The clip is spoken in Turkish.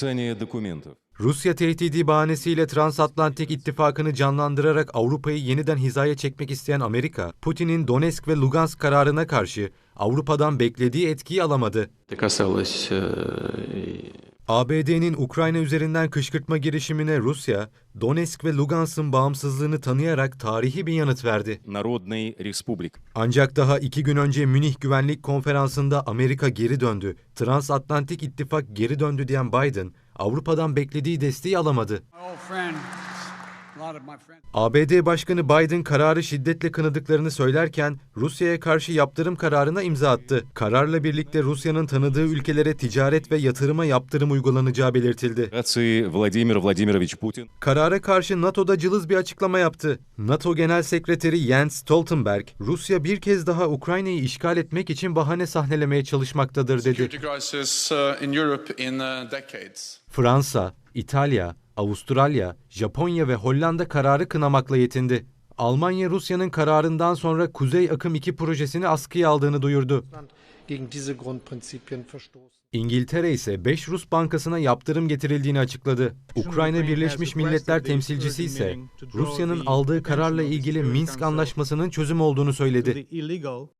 Подписание документов. Rusya tehdidi bahanesiyle transatlantik ittifakını canlandırarak Avrupa'yı yeniden hizaya çekmek isteyen Amerika, Putin'in Donetsk ve Lugansk kararına karşı Avrupa'dan beklediği etkiyi alamadı. ABD'nin Ukrayna üzerinden kışkırtma girişimine Rusya, Donetsk ve Lugansk'ın bağımsızlığını tanıyarak tarihi bir yanıt verdi. Ancak daha iki gün önce Münih Güvenlik Konferansı'nda Amerika geri döndü, Transatlantik İttifak geri döndü diyen Biden, Avrupa'dan beklediği desteği alamadı. Oh, ABD Başkanı Biden kararı şiddetle kınadıklarını söylerken Rusya'ya karşı yaptırım kararına imza attı. Kararla birlikte Rusya'nın tanıdığı ülkelere ticaret ve yatırıma yaptırım uygulanacağı belirtildi. Vladimir Vladimirovich Putin karara karşı NATO'da cılız bir açıklama yaptı. NATO Genel Sekreteri Jens Stoltenberg, Rusya bir kez daha Ukrayna'yı işgal etmek için bahane sahnelemeye çalışmaktadır dedi. Fransa, İtalya, Avustralya, Japonya ve Hollanda kararı kınamakla yetindi. Almanya Rusya'nın kararından sonra Kuzey Akım 2 projesini askıya aldığını duyurdu. İngiltere ise 5 Rus bankasına yaptırım getirildiğini açıkladı. Ukrayna Birleşmiş Milletler temsilcisi ise Rusya'nın aldığı kararla ilgili Minsk anlaşmasının çözüm olduğunu söyledi.